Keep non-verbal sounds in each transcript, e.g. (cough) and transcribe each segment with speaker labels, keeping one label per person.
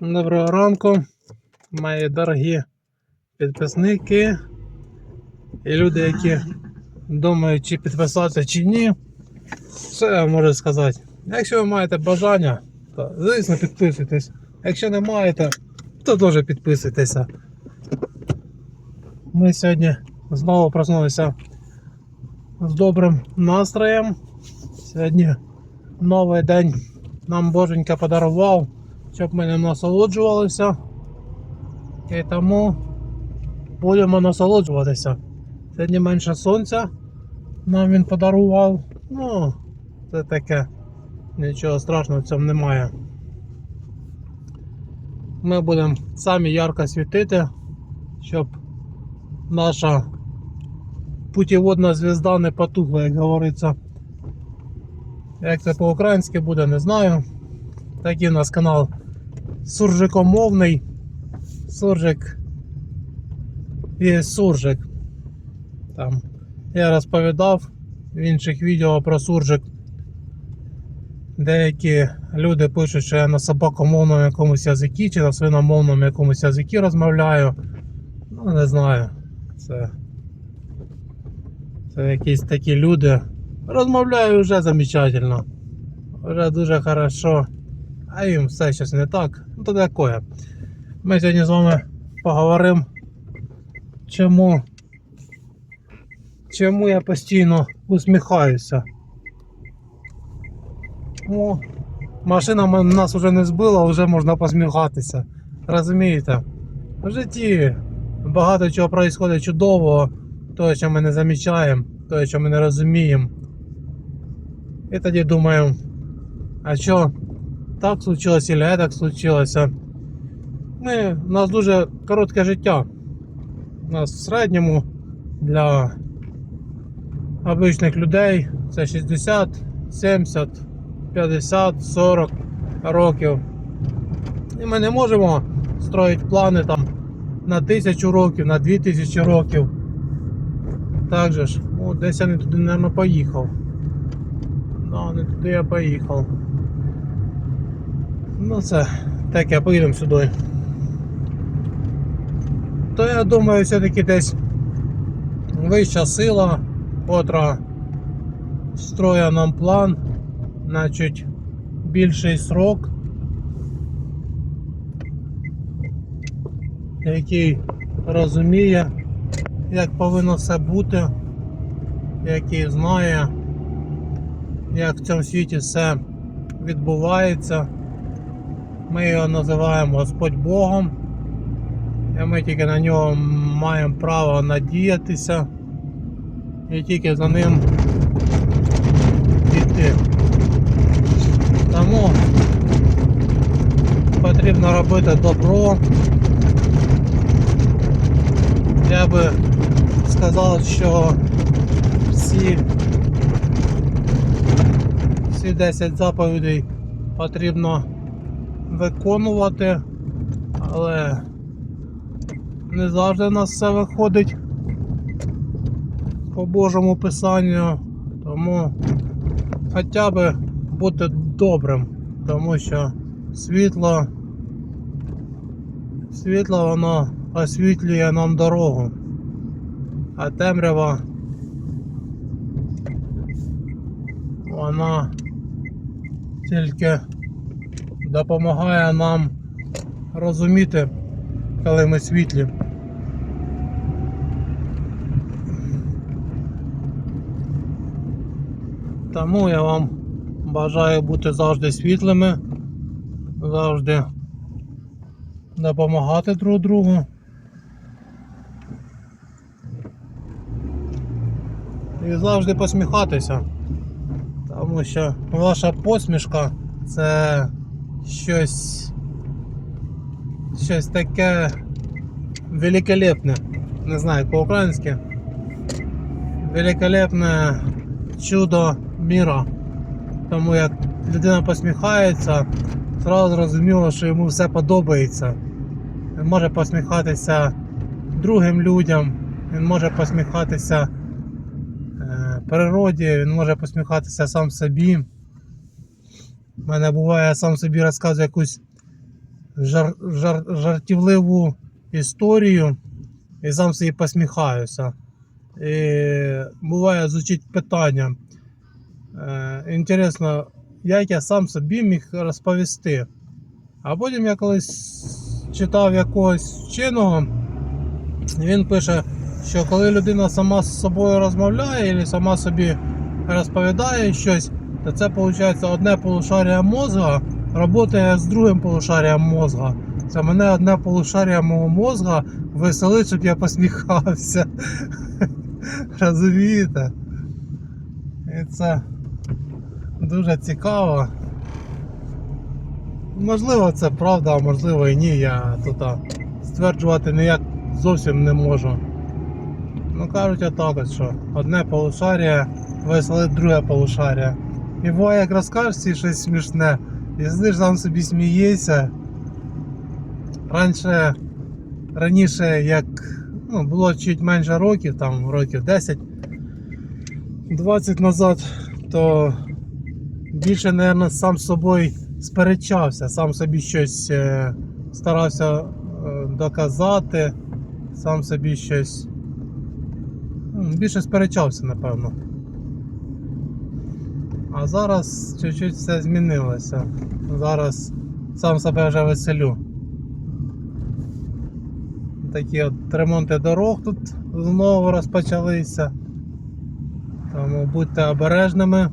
Speaker 1: Доброго ранку, мої дорогі підписники і люди, які думають, чи підписатися чи ні. Що я можу сказати? Якщо ви маєте бажання, то звісно підписуйтесь. Якщо не маєте, то теж підписуйтеся. Ми сьогодні знову проснулися з добрим настроєм. Сьогодні новий день нам Боженька подарував, щоб ми ним насолоджувалися. І тому будемо насолоджуватися. Сьогодні менше сонця нам він подарував. Ну, це таке. Нічого страшного в цьому немає. Ми будемо самі ярко світити, щоб наша путіводна звізда не потухла, як говориться. Як це по-українськи буде, не знаю. Такий у нас канал суржикомовний. Суржик є суржик. Там я розповідав в інших відео про суржик. Деякі люди пишуть, що я на собакомовному якомусь язикі чи на свиномовному якомусь язикі розмовляю. Ну, не знаю. Це, це якісь такі люди. Розмовляю вже замечательно. Вже дуже хорошо. А їм все щось не так. Ну то таке. Ми сьогодні з вами поговоримо, чому, чому я постійно усміхаюся. О, машина нас вже не збила, вже можна посміхатися. Розумієте? В житті багато чого відбувається чудового, того, що ми не замічаємо, того, що ми не розуміємо. І тоді думаємо, а що так случилось или так случилось. Ми, у нас дуже коротке життя. У нас в середньому для обичних людей це 60, 70, 50, 40 років. І ми не можемо строїти плани там на тисячу років, на дві тисячі років. Так же ж, ну, десь я не туди, мабуть, поїхав. Ну, не туди я поїхав. Ну це таке, поїдемо сюди. То я думаю, все-таки десь вища сила, котра строє нам план на чуть більший срок, який розуміє, як повинно все бути, який знає, як в цьому світі все відбувається. Ми його називаємо Господь Богом. І ми тільки на нього маємо право надіятися і тільки за ним йти. Тому потрібно робити добро. Я би сказав, що всі, всі 10 заповідей потрібно виконувати, але не завжди в нас все виходить по Божому писанню, тому хоча б бути добрим, тому що світло, світло воно освітлює нам дорогу, а темрява вона тільки допомагає нам розуміти, коли ми світлі. Тому я вам бажаю бути завжди світлими, завжди допомагати друг другу. І завжди посміхатися, тому що ваша посмішка це щось, щось таке великолепне. Не знаю по-українськи. Великолепне чудо міра. Тому як людина посміхається, зразу зрозуміло, що йому все подобається. Він може посміхатися другим людям, він може посміхатися е, природі, він може посміхатися сам собі. У мене буває, сам собі розказую якусь жар, жар, жартівливу історію і сам собі посміхаюся. І буває звучить питання. Е, інтересно, як я сам собі міг розповісти. А потім я колись читав якогось вченого, він пише, що коли людина сама з собою розмовляє або сама собі розповідає щось, то це виходить одне полушарія мозга працює з другим полушарієм мозга. Це мене одне полушарія мого мозга веселить, щоб я посміхався. (laughs) Розумієте? І це дуже цікаво. Можливо, це правда, а можливо і ні. Я тут стверджувати ніяк зовсім не можу. Ну кажуть отак, що одне полушарія веселить друге полушарія. І буває, як розкажеш всі щось смішне, і сидиш сам собі смієшся. Раніше, раніше, як ну, було чуть менше років, там років 10, 20 назад, то більше, мабуть, сам з собою сперечався, сам собі щось е, старався е, доказати, сам собі щось. Більше сперечався, напевно. А зараз чуть-чуть все змінилося. Зараз сам себе вже веселю. Такі от ремонти дорог тут знову розпочалися. Тому будьте обережними.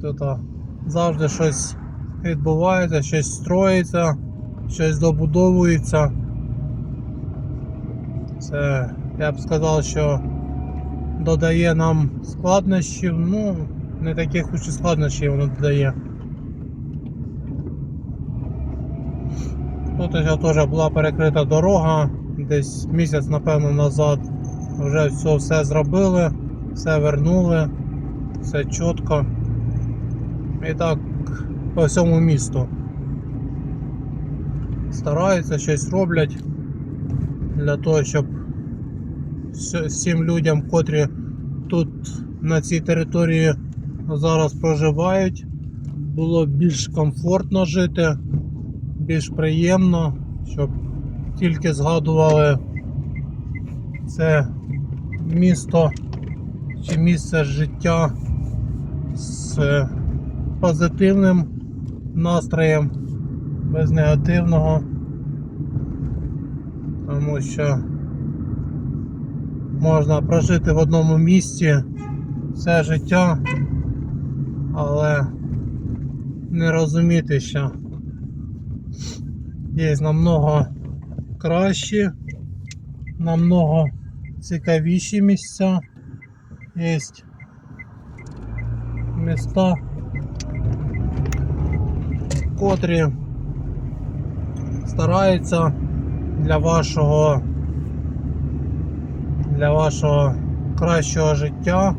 Speaker 1: Тут завжди щось відбувається, щось строїться, щось добудовується. Це, я б сказав, що додає нам складнощів, ну, не таких уж і складнощів воно додає. Тут ось теж була перекрита дорога, десь місяць, напевно, назад. Вже все, все зробили, все вернули, все чітко. І так по всьому місту. Стараються, щось роблять для того, щоб всім людям, котрі тут на цій території зараз проживають, було більш комфортно жити, більш приємно, щоб тільки згадували це місто чи місце життя з позитивним настроєм, без негативного, тому що можна прожити в одному місці все життя, але не розуміти, що є намного кращі, намного цікавіші місця. Є міста, котрі стараються для вашого для вашого кращого життя,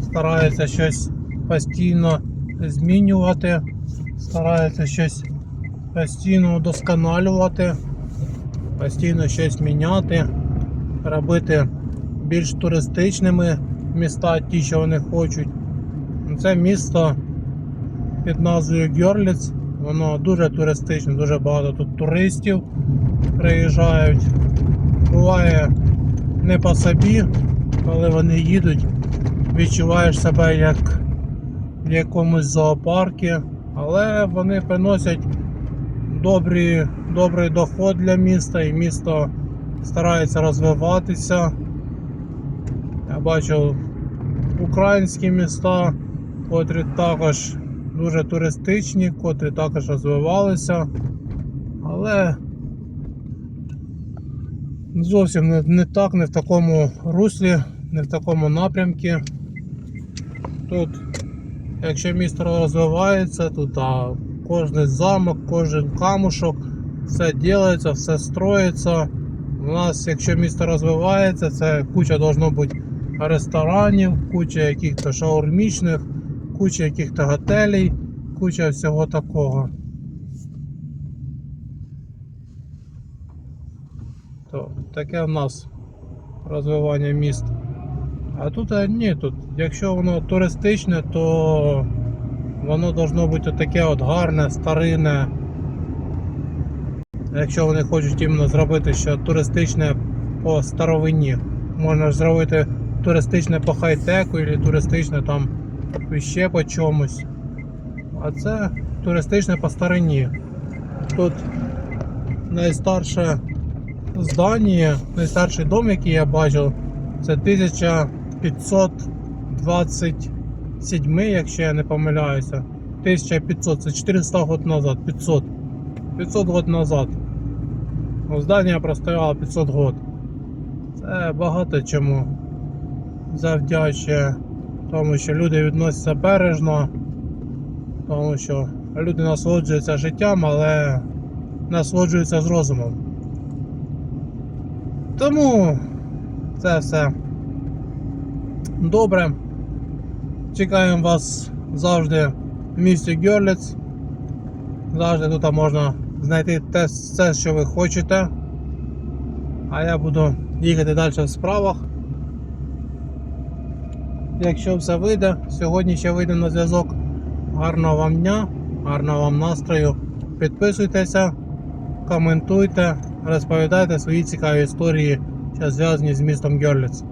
Speaker 1: стараються щось постійно змінювати, стараються щось постійно удосконалювати, постійно щось міняти, робити більш туристичними міста, ті, що вони хочуть. Це місто під назвою Гьорліц. Воно дуже туристичне, дуже багато тут туристів приїжджають. Буває не по собі, коли вони їдуть, відчуваєш себе як в якомусь зоопарку, але вони приносять добрі, добрий доход для міста і місто старається розвиватися. Я бачив українські міста, котрі також дуже туристичні, котрі також розвивалися, але зовсім не, не так, не в такому руслі, не в такому напрямку. Тут, якщо місто розвивається, тут а, кожен замок, кожен камушок, все ділається, все строїться. У нас, якщо місто розвивається, це куча должно бути ресторанів, куча яких-то шаурмічних, куча яких-то готелей, куча всього такого. То, таке в нас розвивання міст. А тут а, ні, тут, якщо воно туристичне, то Воно должно бути таке от гарне, старинне. Якщо вони хочуть іменно зробити що туристичне по старовині. Можна ж зробити туристичне по хай-теку, або туристичне там ще по чомусь. А це туристичне по старині. Тут найстарше здання, найстарший дом, який я бачив, це 1527, якщо я не помиляюся. 1500, це 400 років назад, 500. 500 років назад. Здання простояло 500 років. Це багато чому завдячує тому, що люди відносяться бережно, тому що люди насолоджуються життям, але насолоджуються з розумом. Тому це все добре. Чекаємо вас завжди в місті Гьорліц. Завжди тут можна знайти те, все, що ви хочете. А я буду їхати далі в справах. Якщо все вийде, сьогодні ще вийдемо на зв'язок. Гарного вам дня, гарного вам настрою. Підписуйтеся, коментуйте, розповідайте свої цікаві історії, що зв'язані з містом Гьорліц.